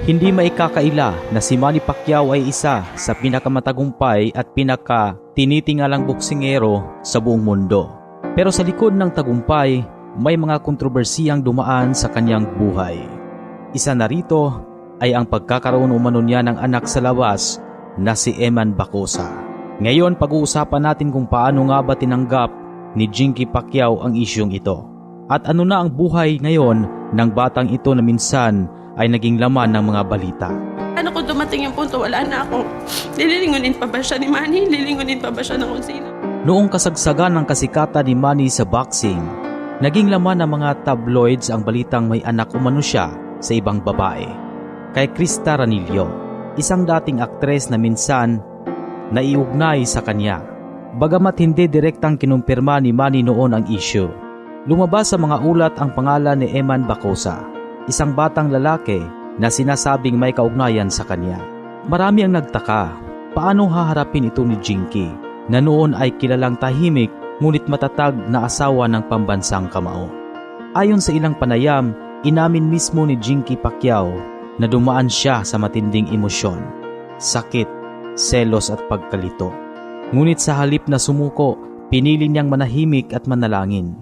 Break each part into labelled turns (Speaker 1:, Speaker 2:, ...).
Speaker 1: Hindi maikakaila na si Manny Pacquiao ay isa sa pinakamatagumpay at pinaka tinitingalang boksingero sa buong mundo. Pero sa likod ng tagumpay, may mga kontrobersiyang dumaan sa kanyang buhay. Isa na rito ay ang pagkakaroon umano niya ng anak sa lawas na si Eman Bacosa. Ngayon pag-uusapan natin kung paano nga ba tinanggap ni Jinky Pacquiao ang isyong ito. At ano na ang buhay ngayon ng batang ito na minsan ay naging laman ng mga balita.
Speaker 2: Ano kung dumating yung punto, wala na ako. Lililingunin pa ba siya ni Manny? Lilingunin pa ba siya ng kung sino?
Speaker 1: Noong kasagsagan ng kasikatan ni Manny sa boxing, naging laman ng mga tabloids ang balitang may anak umano siya sa ibang babae. Kay Krista Ranillo, isang dating aktres na minsan naiugnay sa kanya. Bagamat hindi direktang kinumpirma ni Manny noon ang issue, lumabas sa mga ulat ang pangalan ni Eman Bacosa, isang batang lalaki na sinasabing may kaugnayan sa kanya. Marami ang nagtaka, paano haharapin ito ni Jinky na noon ay kilalang tahimik ngunit matatag na asawa ng pambansang kamao. Ayon sa ilang panayam, inamin mismo ni Jinky Pacquiao na dumaan siya sa matinding emosyon, sakit, selos at pagkalito. Ngunit sa halip na sumuko, pinili niyang manahimik at manalangin.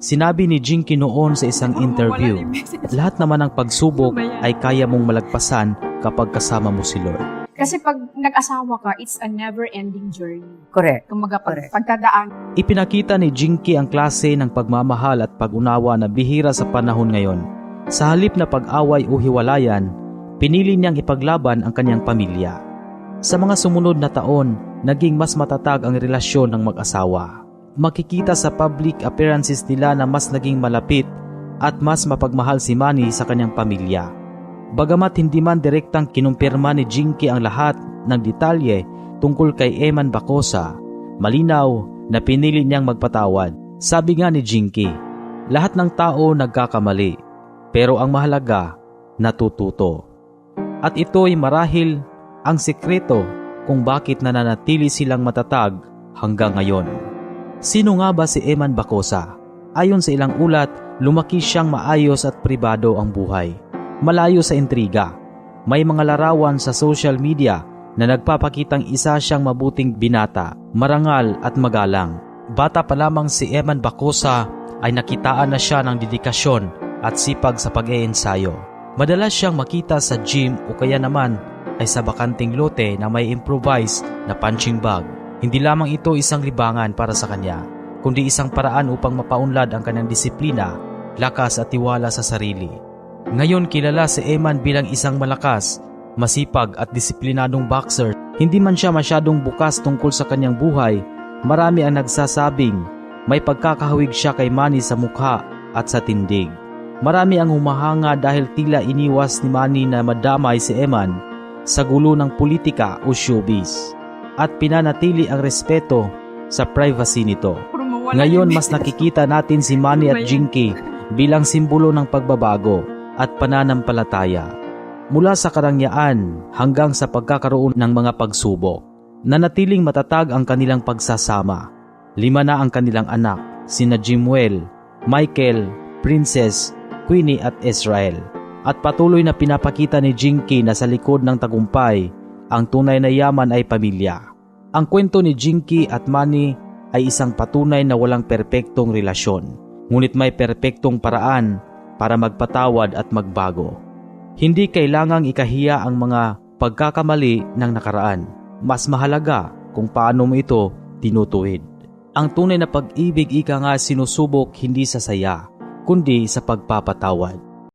Speaker 1: Sinabi ni Jinky noon sa isang interview, lahat naman ng pagsubok ay kaya mong malagpasan kapag kasama mo si Lord.
Speaker 3: Kasi pag nag-asawa ka, it's a never-ending journey.
Speaker 4: Correct.
Speaker 3: Kumaga pag,
Speaker 4: Correct.
Speaker 3: pagkadaan,
Speaker 1: Ipinakita ni Jinky ang klase ng pagmamahal at pag-unawa na bihira sa panahon ngayon. Sa halip na pag-away o hiwalayan, pinili niyang ipaglaban ang kanyang pamilya. Sa mga sumunod na taon, naging mas matatag ang relasyon ng mag-asawa. Makikita sa public appearances nila na mas naging malapit at mas mapagmahal si Manny sa kanyang pamilya. Bagamat hindi man direktang kinumpirma ni Jinky ang lahat ng detalye tungkol kay Eman Bacosa, malinaw na pinili niyang magpatawad. Sabi nga ni Jinky, lahat ng tao nagkakamali, pero ang mahalaga, natututo. At ito'y marahil ang sikreto kung bakit nananatili silang matatag hanggang ngayon. Sino nga ba si Eman Bacosa? Ayon sa ilang ulat, lumaki siyang maayos at pribado ang buhay. Malayo sa intriga. May mga larawan sa social media na nagpapakitang isa siyang mabuting binata, marangal at magalang. Bata pa lamang si Eman Bacosa ay nakitaan na siya ng dedikasyon at sipag sa pag-iensayo. Madalas siyang makita sa gym o kaya naman ay sa bakanting lote na may improvise na punching bag. Hindi lamang ito isang libangan para sa kanya, kundi isang paraan upang mapaunlad ang kanyang disiplina, lakas at tiwala sa sarili. Ngayon kilala si Eman bilang isang malakas, masipag at disiplinadong boxer. Hindi man siya masyadong bukas tungkol sa kanyang buhay, marami ang nagsasabing may pagkakahawig siya kay Manny sa mukha at sa tindig. Marami ang humahanga dahil tila iniwas ni Manny na madamay si Eman sa gulo ng politika o showbiz at pinanatili ang respeto sa privacy nito. Ngayon mas nakikita natin si Manny at Jinky bilang simbolo ng pagbabago at pananampalataya. Mula sa karangyaan hanggang sa pagkakaroon ng mga pagsubok, nanatiling matatag ang kanilang pagsasama. Lima na ang kanilang anak, sina Jimuel, Michael, Princess, Queenie at Israel. At patuloy na pinapakita ni Jinky na sa likod ng tagumpay, ang tunay na yaman ay pamilya. Ang kwento ni Jinky at Manny ay isang patunay na walang perpektong relasyon, ngunit may perpektong paraan para magpatawad at magbago. Hindi kailangang ikahiya ang mga pagkakamali ng nakaraan. Mas mahalaga kung paano mo ito tinutuwid. Ang tunay na pag-ibig ika nga sinusubok hindi sa saya, kundi sa pagpapatawad.